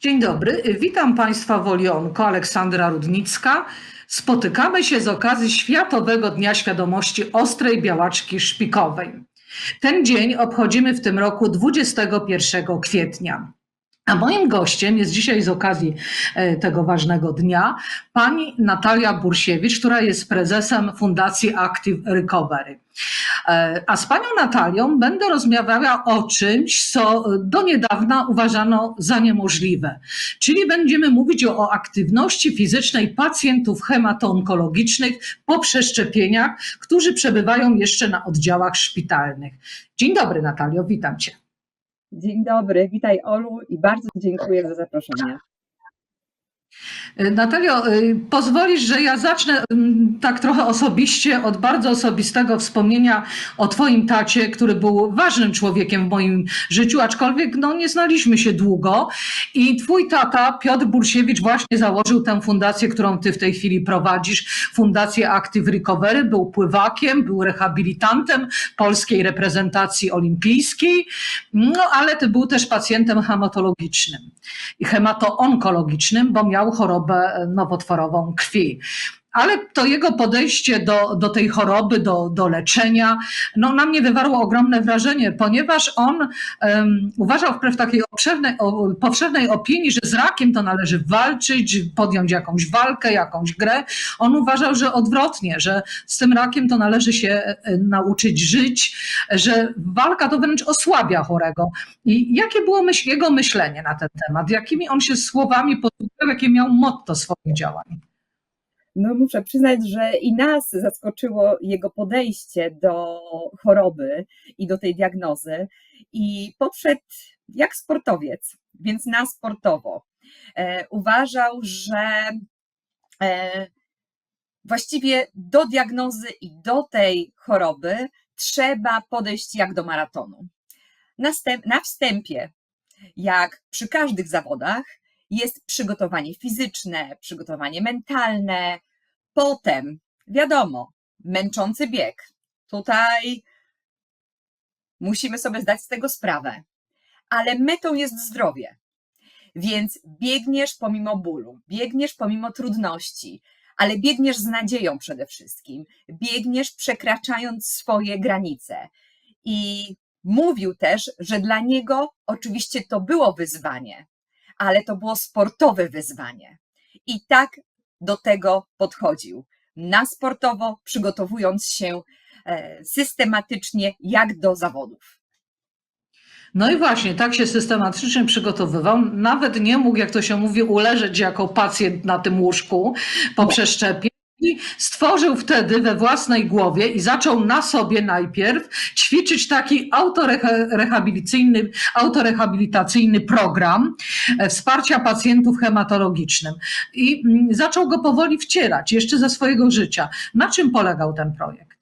Dzień dobry, witam Państwa w Olionku, Aleksandra Rudnicka. Spotykamy się z okazji Światowego Dnia Świadomości Ostrej Białaczki Szpikowej. Ten dzień obchodzimy w tym roku 21 kwietnia. A moim gościem jest dzisiaj z okazji e, tego ważnego dnia pani Natalia Bursiewicz, która jest prezesem Fundacji Active Recovery. E, A z panią Natalią będę rozmawiała o czymś, co do niedawna uważano za niemożliwe. Czyli będziemy mówić o, o aktywności fizycznej pacjentów hematoonkologicznych po przeszczepieniach, którzy przebywają jeszcze na oddziałach szpitalnych. Dzień dobry, Natalio, witam cię. Dzień dobry, witaj Olu i bardzo dziękuję za zaproszenie. Natalio, y, pozwolisz, że ja zacznę mm, tak trochę osobiście od bardzo osobistego wspomnienia o Twoim tacie, który był ważnym człowiekiem w moim życiu, aczkolwiek no, nie znaliśmy się długo. I Twój tata, Piotr Bursiewicz, właśnie założył tę fundację, którą Ty w tej chwili prowadzisz, Fundację Active Recovery. Był pływakiem, był rehabilitantem polskiej reprezentacji olimpijskiej, no ale Ty był też pacjentem hematologicznym i hematoonkologicznym, bo miał chorobę nowotworową krwi. Ale to jego podejście do, do tej choroby, do, do leczenia, no, na mnie wywarło ogromne wrażenie, ponieważ on um, uważał wbrew takiej obszernej, o, powszechnej opinii, że z rakiem to należy walczyć, podjąć jakąś walkę, jakąś grę. On uważał, że odwrotnie, że z tym rakiem to należy się e, nauczyć żyć, że walka to wręcz osłabia chorego. I jakie było myśl, jego myślenie na ten temat? Jakimi on się słowami posługiwał, jakie miał motto swoich działań? No muszę przyznać, że i nas zaskoczyło jego podejście do choroby i do tej diagnozy i podszedł jak sportowiec, więc na sportowo. E, uważał, że e, właściwie do diagnozy i do tej choroby trzeba podejść jak do maratonu. Na wstępie, jak przy każdych zawodach, jest przygotowanie fizyczne, przygotowanie mentalne, potem, wiadomo, męczący bieg. Tutaj musimy sobie zdać z tego sprawę, ale metą jest zdrowie. Więc biegniesz pomimo bólu, biegniesz pomimo trudności, ale biegniesz z nadzieją przede wszystkim, biegniesz przekraczając swoje granice. I mówił też, że dla niego oczywiście to było wyzwanie, ale to było sportowe wyzwanie. I tak do tego podchodził. Na sportowo, przygotowując się e, systematycznie, jak do zawodów. No i właśnie, tak się systematycznie przygotowywał. Nawet nie mógł, jak to się mówi, uleżeć jako pacjent na tym łóżku po przeszczepie. Stworzył wtedy we własnej głowie i zaczął na sobie najpierw ćwiczyć taki autorehabilitacyjny, autorehabilitacyjny program e, wsparcia pacjentów hematologicznym. I mm, zaczął go powoli wcierać jeszcze ze swojego życia. Na czym polegał ten projekt?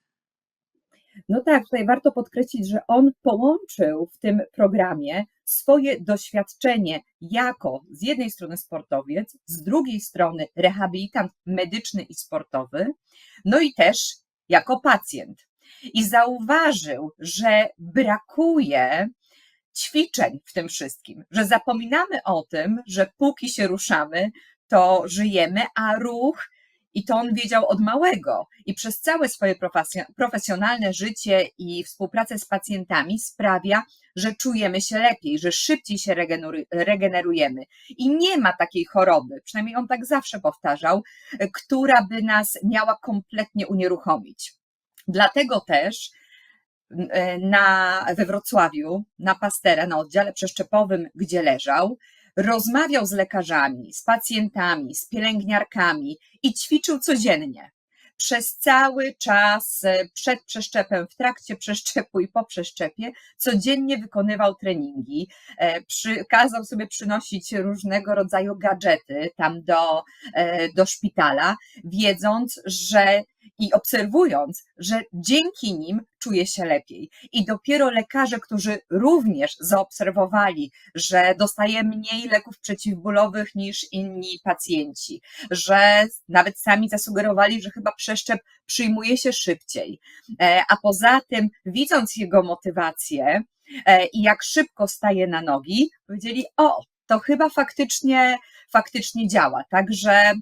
No tak, tutaj warto podkreślić, że on połączył w tym programie swoje doświadczenie jako z jednej strony sportowiec, z drugiej strony rehabilitant medyczny i sportowy, no i też jako pacjent. I zauważył, że brakuje ćwiczeń w tym wszystkim, że zapominamy o tym, że póki się ruszamy, to żyjemy, a ruch i to on wiedział od małego. I przez całe swoje profesjonalne życie i współpracę z pacjentami sprawia, że czujemy się lepiej, że szybciej się regenerujemy. I nie ma takiej choroby, przynajmniej on tak zawsze powtarzał, która by nas miała kompletnie unieruchomić. Dlatego też e, na, we Wrocławiu, na Pastera, na oddziale przeszczepowym, gdzie leżał, rozmawiał z lekarzami, z pacjentami, z pielęgniarkami i ćwiczył codziennie. Przez cały czas e, przed przeszczepem, w trakcie przeszczepu i po przeszczepie, codziennie wykonywał treningi. E, przy, kazał sobie przynosić różnego rodzaju gadżety tam do, e, do szpitala, wiedząc, że i obserwując, że dzięki nim czuje się lepiej. I dopiero lekarze, którzy również zaobserwowali, że dostaje mniej leków przeciwbólowych niż inni pacjenci, że nawet sami zasugerowali, że chyba przeszczep przyjmuje się szybciej. E, a poza tym, widząc jego motywację, e, i jak szybko staje na nogi, powiedzieli: O, to chyba faktycznie, faktycznie działa. Także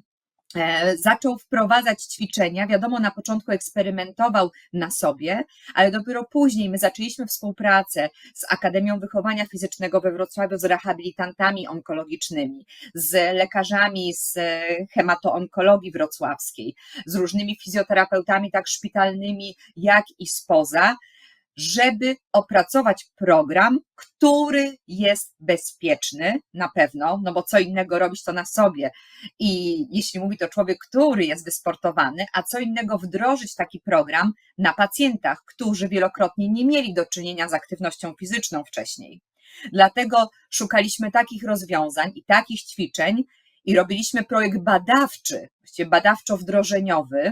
zaczął wprowadzać ćwiczenia. Wiadomo, na początku eksperymentował na sobie, ale dopiero później my zaczęliśmy współpracę z Akademią Wychowania Fizycznego we Wrocławiu, z rehabilitantami onkologicznymi, z lekarzami z e, hematoonkologii wrocławskiej, z różnymi fizjoterapeutami, tak szpitalnymi, jak i spoza, żeby opracować program, który jest bezpieczny na pewno, no bo co innego robić to na sobie. I jeśli mówi to człowiek, który jest wysportowany, a co innego wdrożyć taki program na pacjentach, którzy wielokrotnie nie mieli do czynienia z aktywnością fizyczną wcześniej. Dlatego szukaliśmy takich rozwiązań i takich ćwiczeń i robiliśmy projekt badawczy, badawczo-wdrożeniowy,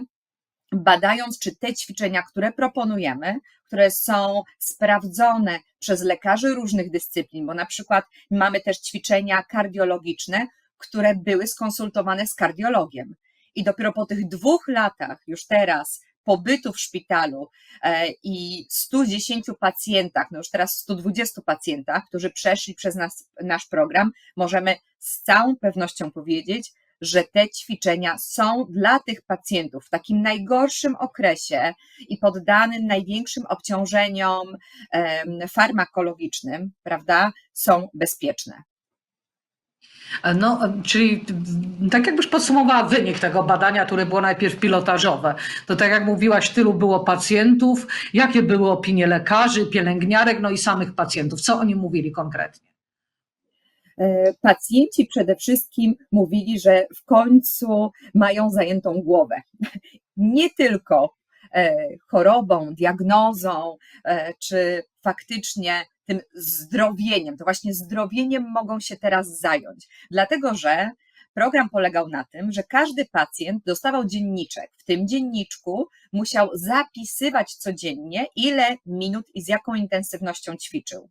badając, czy te ćwiczenia, które proponujemy, które są sprawdzone przez lekarzy różnych dyscyplin, bo na przykład mamy też ćwiczenia kardiologiczne, które były skonsultowane z kardiologiem. I dopiero po tych dwóch latach, już teraz, pobytu w szpitalu e, i 110 pacjentach, no już teraz 120 pacjentach, którzy przeszli przez nas, nasz program, możemy z całą pewnością powiedzieć, że te ćwiczenia są dla tych pacjentów w takim najgorszym okresie i poddanym największym obciążeniom farmakologicznym, prawda, są bezpieczne. No, czyli tak jakbyś podsumowała wynik tego badania, które było najpierw pilotażowe. To tak jak mówiłaś, tylu było pacjentów, jakie były opinie lekarzy, pielęgniarek, no i samych pacjentów. Co oni mówili konkretnie? E, pacjenci przede wszystkim mówili, że w końcu mają zajętą głowę. Nie tylko e, chorobą, diagnozą, e, czy faktycznie tym zdrowieniem, to właśnie zdrowieniem mogą się teraz zająć, dlatego że program polegał na tym, że każdy pacjent dostawał dzienniczek. W tym dzienniczku musiał zapisywać codziennie, ile minut i z jaką intensywnością ćwiczył.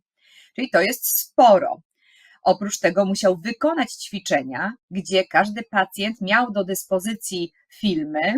Czyli to jest sporo. Oprócz tego musiał wykonać ćwiczenia, gdzie każdy pacjent miał do dyspozycji filmy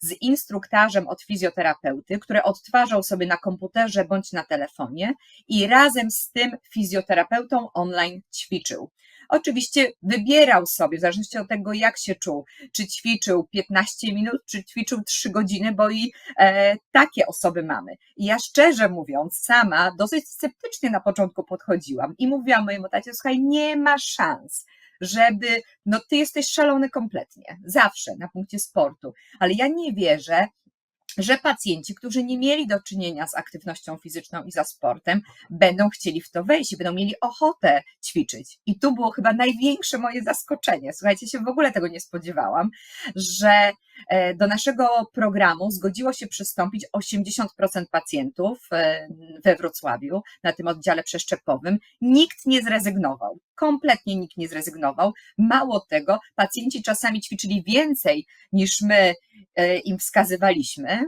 z instruktarzem od fizjoterapeuty, które odtwarzał sobie na komputerze bądź na telefonie i razem z tym fizjoterapeutą online ćwiczył. Oczywiście wybierał sobie, w zależności od tego, jak się czuł, czy ćwiczył 15 minut, czy ćwiczył 3 godziny, bo i e, takie osoby mamy. I ja szczerze mówiąc, sama dosyć sceptycznie na początku podchodziłam i mówiłam mojemu tacie, słuchaj, nie ma szans żeby, no ty jesteś szalony kompletnie, zawsze na punkcie sportu, ale ja nie wierzę, że pacjenci, którzy nie mieli do czynienia z aktywnością fizyczną i za sportem, będą chcieli w to wejść będą mieli ochotę ćwiczyć. I tu było chyba największe moje zaskoczenie. Słuchajcie, się w ogóle tego nie spodziewałam, że e, do naszego programu zgodziło się przystąpić 80% pacjentów e, we Wrocławiu na tym oddziale przeszczepowym. Nikt nie zrezygnował. Kompletnie nikt nie zrezygnował. Mało tego, pacjenci czasami ćwiczyli więcej niż my e, im wskazywaliśmy,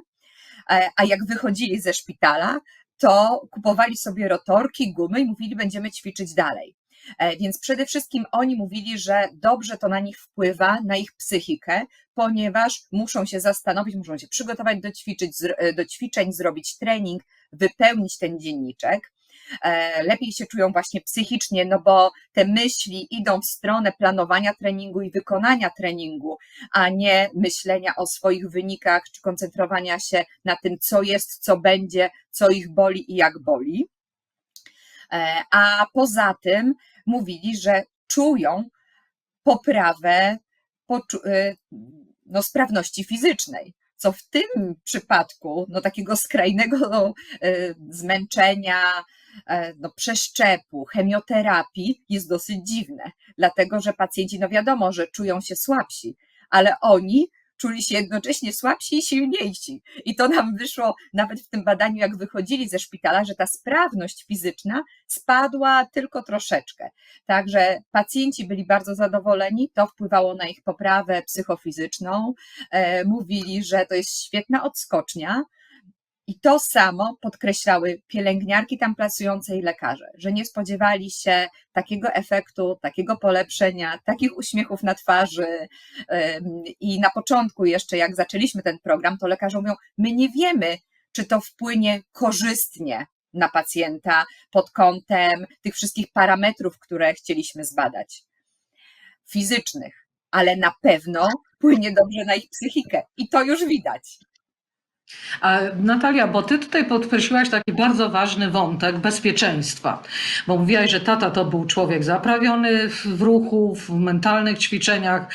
a jak wychodzili ze szpitala, to kupowali sobie rotorki, gumy i mówili, będziemy ćwiczyć dalej. E, więc przede wszystkim oni mówili, że dobrze to na nich wpływa, na ich psychikę, ponieważ muszą się zastanowić, muszą się przygotować do, ćwiczyć, e, do ćwiczeń, zrobić trening, wypełnić ten dzienniczek. E, lepiej się czują właśnie psychicznie, no bo te myśli idą w stronę planowania treningu i wykonania treningu, a nie myślenia o swoich wynikach czy koncentrowania się na tym, co jest, co będzie, co ich boli i jak boli. A poza tym mówili, że czują poprawę y, no, sprawności fizycznej. Co w tym przypadku, no, takiego skrajnego zmęczenia, no, przeszczepu, chemioterapii jest dosyć dziwne, dlatego że pacjenci, no wiadomo, że czują się słabsi, ale oni czuli się jednocześnie słabsi i silniejsi. I to nam wyszło nawet w tym badaniu, jak wychodzili ze szpitala, że ta sprawność fizyczna spadła tylko troszeczkę. Także pacjenci byli bardzo zadowoleni, to wpływało na ich poprawę psychofizyczną. E, mówili, że to jest świetna odskocznia, i to samo podkreślały pielęgniarki tam pracujące i lekarze, że nie spodziewali się takiego efektu, takiego polepszenia, takich uśmiechów na twarzy. I na początku, jeszcze jak zaczęliśmy ten program, to lekarze mówią: My nie wiemy, czy to wpłynie korzystnie na pacjenta pod kątem tych wszystkich parametrów, które chcieliśmy zbadać, fizycznych, ale na pewno płynie dobrze na ich psychikę i to już widać. Natalia, bo ty tutaj podkreśliłaś taki bardzo ważny wątek bezpieczeństwa, bo mówiłaś, że tata to był człowiek zaprawiony w w ruchu, w mentalnych ćwiczeniach.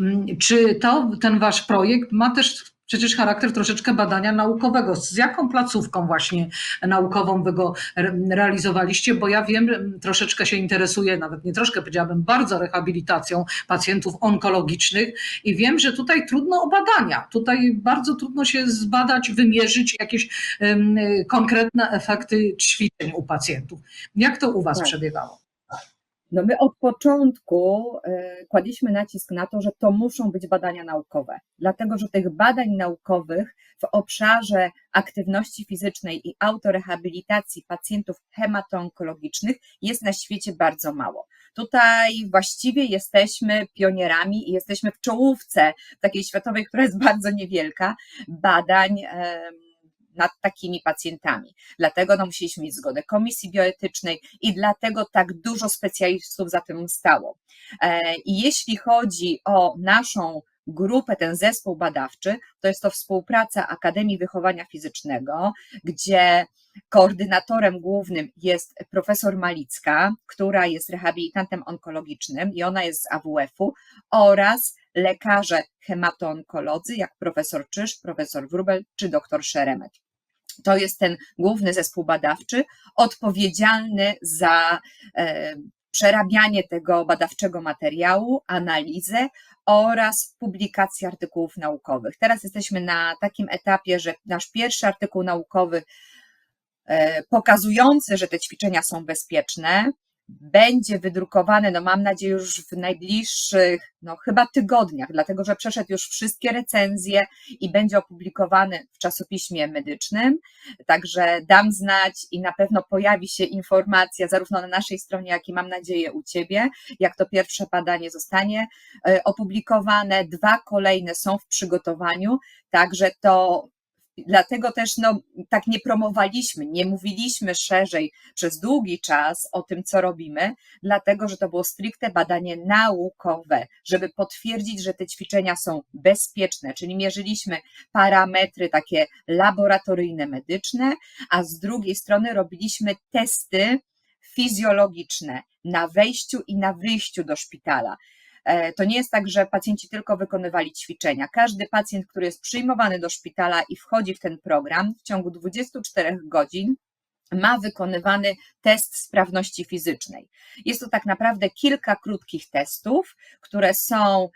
Mm, Czy to, ten wasz projekt ma też przecież charakter troszeczkę badania naukowego? Z jaką placówką właśnie naukową wy go re- realizowaliście? Bo ja wiem, troszeczkę się interesuję, nawet nie troszkę powiedziałabym, bardzo rehabilitacją pacjentów onkologicznych i wiem, że tutaj trudno o badania. Tutaj bardzo trudno się zbadać, wymierzyć jakieś konkretne efekty ćwiczeń u pacjentów. Jak to u Was Tak. przebiegało? No my od początku e, kładliśmy nacisk na to, że to muszą być badania naukowe, dlatego że tych badań naukowych w obszarze aktywności fizycznej i autorehabilitacji pacjentów hematoonkologicznych jest na świecie bardzo mało. Tutaj właściwie jesteśmy pionierami i jesteśmy w czołówce takiej światowej, która jest bardzo niewielka, badań em, nad takimi pacjentami. Dlatego no, musieliśmy mieć zgodę komisji bioetycznej i dlatego tak dużo specjalistów za tym stało. E, I jeśli chodzi o naszą grupę, ten zespół badawczy, to jest to współpraca Akademii Wychowania Fizycznego, gdzie koordynatorem głównym jest profesor Malicka, która jest rehabilitantem onkologicznym i ona jest z AWF-u oraz lekarze hematoonkolodzy, jak profesor Czyż, profesor Wrubel czy doktor Szeremet. To jest ten główny zespół badawczy, odpowiedzialny za e, przerabianie tego badawczego materiału, analizę oraz publikację artykułów naukowych. Teraz jesteśmy na takim etapie, że nasz pierwszy artykuł naukowy e, pokazujący, że te ćwiczenia są bezpieczne, będzie wydrukowany, no mam nadzieję, już w najbliższych, no chyba tygodniach, dlatego że przeszedł już wszystkie recenzje i będzie opublikowany w czasopiśmie medycznym. Także dam znać i na pewno pojawi się informacja zarówno na naszej stronie, jak i mam nadzieję u Ciebie, jak to pierwsze badanie zostanie e, opublikowane. Dwa kolejne są w przygotowaniu, także to Dlatego też no, tak nie promowaliśmy, nie mówiliśmy szerzej przez długi czas o tym, co robimy, dlatego że to było stricte badanie naukowe, żeby potwierdzić, że te ćwiczenia są bezpieczne, czyli mierzyliśmy parametry takie laboratoryjne, medyczne, a z drugiej strony robiliśmy testy fizjologiczne na wejściu i na wyjściu do szpitala. E, To nie jest tak, że pacjenci tylko wykonywali ćwiczenia. Każdy pacjent, który jest przyjmowany do szpitala i wchodzi w ten program, w ciągu 24 godzin ma wykonywany test sprawności fizycznej. Jest to tak naprawdę kilka krótkich testów, które są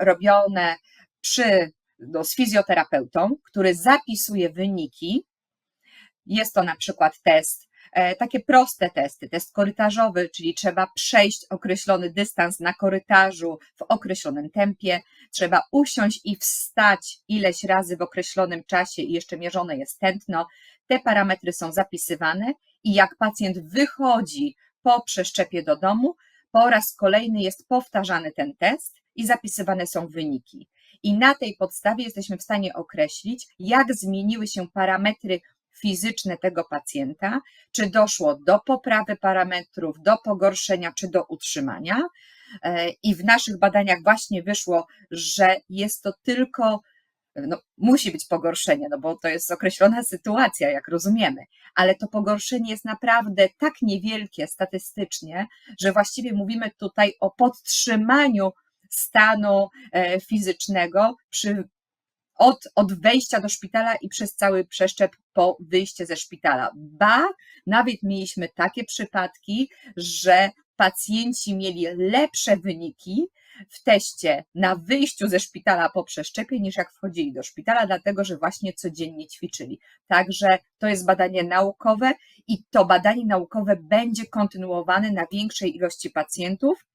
robione przy, no, z fizjoterapeutą, który zapisuje wyniki. Jest to na przykład test takie proste testy, test korytarzowy, czyli trzeba przejść określony dystans na korytarzu w określonym tempie, trzeba usiąść i wstać ileś razy w określonym czasie i jeszcze mierzone jest tętno. Te parametry są zapisywane i jak pacjent wychodzi po przeszczepie do domu, po raz kolejny jest powtarzany ten test i zapisywane są wyniki. I na tej podstawie jesteśmy w stanie określić, jak zmieniły się parametry fizyczne tego pacjenta, czy doszło do poprawy parametrów, do pogorszenia, czy do utrzymania. E, I w naszych badaniach właśnie wyszło, że jest to tylko, no, musi być pogorszenie, no bo to jest określona sytuacja, jak rozumiemy, ale to pogorszenie jest naprawdę tak niewielkie statystycznie, że właściwie mówimy tutaj o podtrzymaniu stanu e, fizycznego przy od, od wejścia do szpitala i przez cały przeszczep po wyjście ze szpitala. Ba, nawet mieliśmy takie przypadki, że pacjenci mieli lepsze wyniki w teście na wyjściu ze szpitala po przeszczepie niż jak wchodzili do szpitala, dlatego że właśnie codziennie ćwiczyli. Także to jest badanie naukowe i to badanie naukowe będzie kontynuowane na większej ilości pacjentów.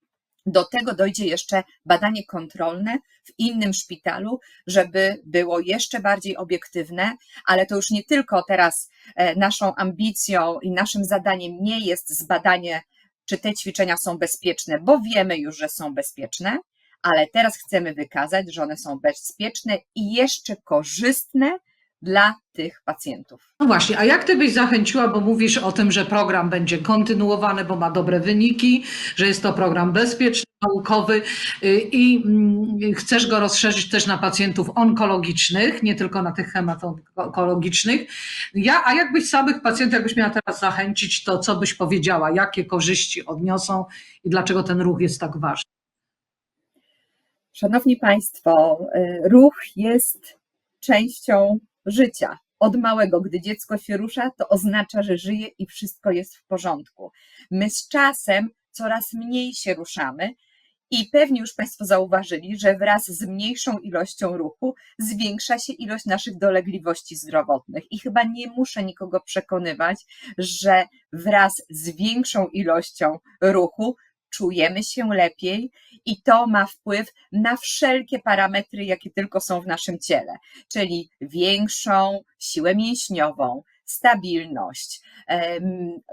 Do tego dojdzie jeszcze badanie kontrolne w innym szpitalu, żeby było jeszcze bardziej obiektywne, ale to już nie tylko teraz e, naszą ambicją i naszym zadaniem nie jest zbadanie, czy te ćwiczenia są bezpieczne, bo wiemy już, że są bezpieczne, ale teraz chcemy wykazać, że one są bezpieczne i jeszcze korzystne dla tych pacjentów. No właśnie, a jak ty byś zachęciła, bo mówisz o tym, że program będzie kontynuowany, bo ma dobre wyniki, że jest to program bezpieczny, naukowy y, i mm, chcesz go rozszerzyć też na pacjentów onkologicznych, nie tylko na tych hematologicznych. Ja, a jakbyś samych pacjentów, jakbyś miała teraz zachęcić, to co byś powiedziała, jakie korzyści odniosą i dlaczego ten ruch jest tak ważny? Szanowni Państwo, y, ruch jest częścią życia. Od małego, gdy dziecko się rusza, to oznacza, że żyje i wszystko jest w porządku. My z czasem coraz mniej się ruszamy i pewnie już Państwo zauważyli, że wraz z mniejszą ilością ruchu zwiększa się ilość naszych dolegliwości zdrowotnych. I chyba nie muszę nikogo przekonywać, że wraz z większą ilością ruchu czujemy się lepiej i to ma wpływ na wszelkie parametry, jakie tylko są w naszym ciele, czyli większą siłę mięśniową, stabilność,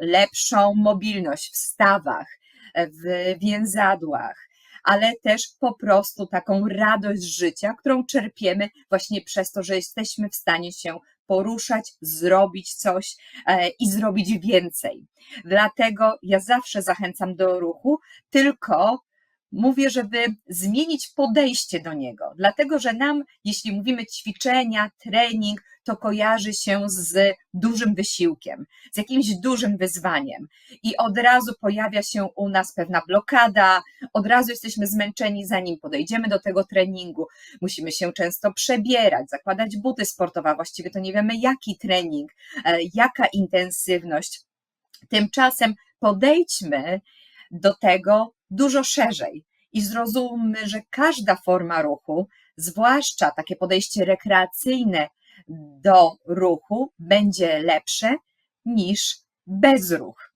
lepszą mobilność w stawach, w więzadłach, ale też po prostu taką radość życia, którą czerpiemy właśnie przez to, że jesteśmy w stanie się poruszać, zrobić coś e, i zrobić więcej. Dlatego ja zawsze zachęcam do ruchu, tylko mówię, żeby zmienić podejście do niego. Dlatego, że nam, jeśli mówimy ćwiczenia, trening, to kojarzy się z dużym wysiłkiem, z jakimś dużym wyzwaniem. I od razu pojawia się u nas pewna blokada, od razu jesteśmy zmęczeni, zanim podejdziemy do tego treningu. Musimy się często przebierać, zakładać buty sportowe, właściwie to nie wiemy, jaki trening, e, jaka intensywność. Tymczasem podejdźmy do tego dużo szerzej i zrozummy, że każda forma ruchu, zwłaszcza takie podejście rekreacyjne do ruchu, będzie lepsze niż bezruch.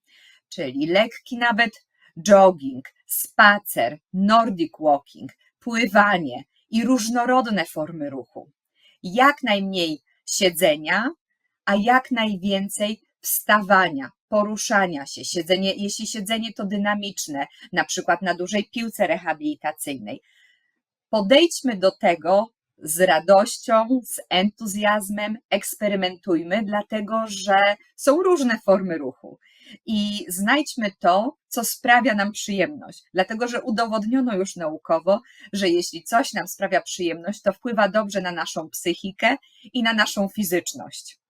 Czyli lekki nawet jogging, spacer, nordic walking, pływanie i różnorodne formy ruchu. Jak najmniej siedzenia, a jak najwięcej wstawania, poruszania się. Siedzenie, jeśli siedzenie to dynamiczne, na przykład na dużej piłce rehabilitacyjnej. Podejdźmy do tego z radością, z entuzjazmem, eksperymentujmy, dlatego że są różne formy ruchu. I znajdźmy to, co sprawia nam przyjemność, dlatego że udowodniono już naukowo, że jeśli coś nam sprawia przyjemność, to wpływa dobrze na naszą psychikę i na naszą fizyczność.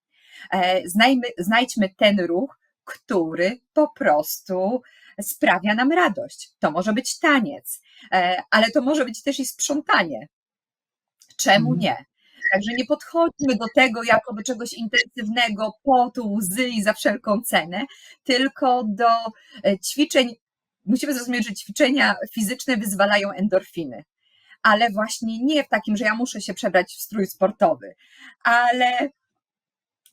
E, Znajmy, znajdźmy ten ruch, który po prostu sprawia nam radość. To może być taniec, e, ale to może być też i sprzątanie. Czemu Mhm. nie? Także nie podchodźmy do tego jako do czegoś intensywnego, potu, łzy i za wszelką cenę, tylko do e, ćwiczeń. Musimy zrozumieć, że ćwiczenia fizyczne wyzwalają endorfiny, ale właśnie nie w takim, że ja muszę się przebrać w strój sportowy, ale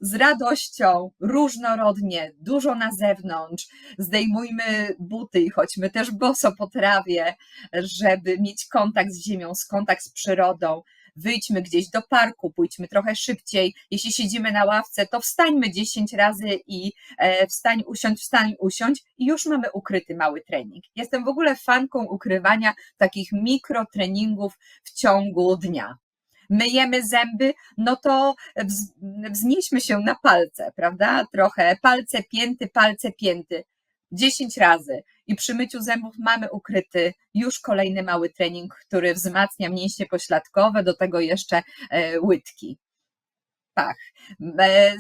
z radością, różnorodnie, dużo na zewnątrz, zdejmujmy buty i chodźmy też boso po trawie, żeby mieć kontakt z ziemią, z kontakt z przyrodą. Wyjdźmy gdzieś do parku, pójdźmy trochę szybciej. Jeśli siedzimy na ławce, to wstańmy 10 razy i e, wstań, usiądź, wstań, usiądź i już mamy ukryty mały trening. Jestem w ogóle fanką ukrywania takich mikrotreningów w ciągu dnia myjemy zęby, no to wz, wznieśmy się na palce, prawda? Trochę palce pięty, palce pięty. 10 razy i przy myciu zębów mamy ukryty już kolejny mały trening, który wzmacnia mięśnie pośladkowe, do tego jeszcze e, łydki. Pach. E,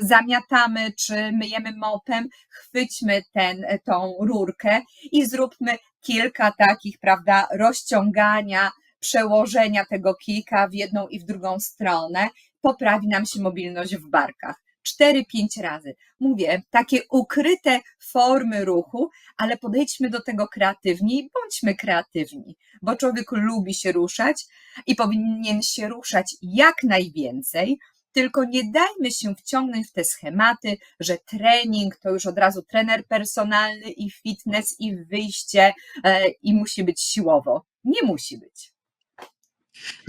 Zamiatamy czy myjemy mopem, chwyćmy ten, tą rurkę i zróbmy kilka takich, prawda, rozciągania, przełożenia tego kijka w jedną i w drugą stronę, poprawi nam się mobilność w barkach. 4-5 razy. Mówię, takie ukryte formy ruchu, ale podejdźmy do tego kreatywnie i bądźmy kreatywni, bo człowiek lubi się ruszać i powinien się ruszać jak najwięcej, tylko nie dajmy się wciągnąć w te schematy, że trening to już od razu trener personalny i fitness i wyjście e, i musi być siłowo. Nie musi być.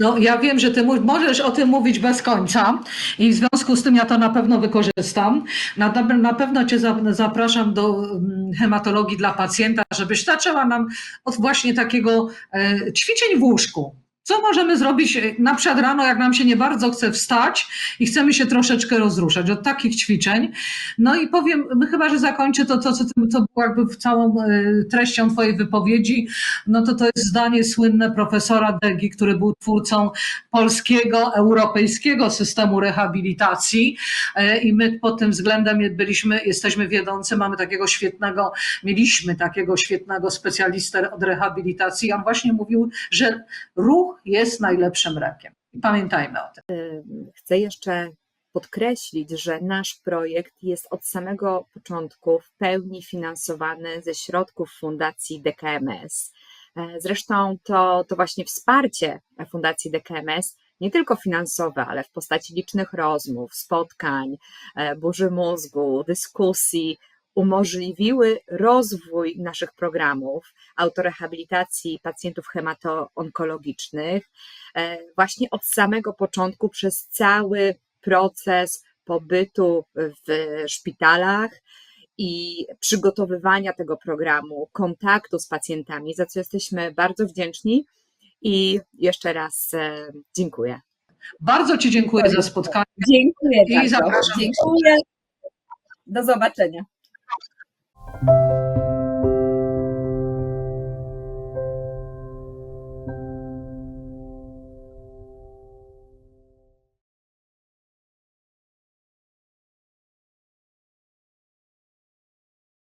No, ja wiem, że ty możesz o tym mówić bez końca i w związku z tym ja to na pewno wykorzystam. Na, na, pewno cię za, zapraszam do mm, hematologii dla pacjenta, żebyś zaczęła nam od właśnie takiego e, ćwiczeń w łóżku. Co możemy zrobić e, na przykład rano, jak nam się nie bardzo chce wstać i chcemy się troszeczkę rozruszać od takich ćwiczeń? No i powiem, chyba, że zakończę to, to co, co było jakby całą e, treścią Twojej wypowiedzi, no to to jest zdanie słynne profesora Degi, który był twórcą polskiego, europejskiego systemu rehabilitacji e, i my pod tym względem byliśmy, jesteśmy wiodący, mamy takiego świetnego, mieliśmy takiego świetnego specjalistę od rehabilitacji. On właśnie mówił, że ruch jest najlepszym lekiem. I Pamiętajmy o tym. Chcę jeszcze podkreślić, że nasz projekt jest od samego początku w pełni finansowany ze środków Fundacji DKMS. E, Zresztą to, to właśnie wsparcie Fundacji DKMS, nie tylko finansowe, ale w postaci licznych rozmów, spotkań, e, burzy mózgu, dyskusji, umożliwiły rozwój naszych programów autorehabilitacji pacjentów hematoonkologicznych e, właśnie od samego początku przez cały proces pobytu w szpitalach i przygotowywania tego programu, kontaktu z pacjentami, za co jesteśmy bardzo wdzięczni i jeszcze raz e, dziękuję. Bardzo Ci dziękuję za spotkanie. Dziękuję I bardzo. zapraszam. Dziękuję. Do zobaczenia. thank you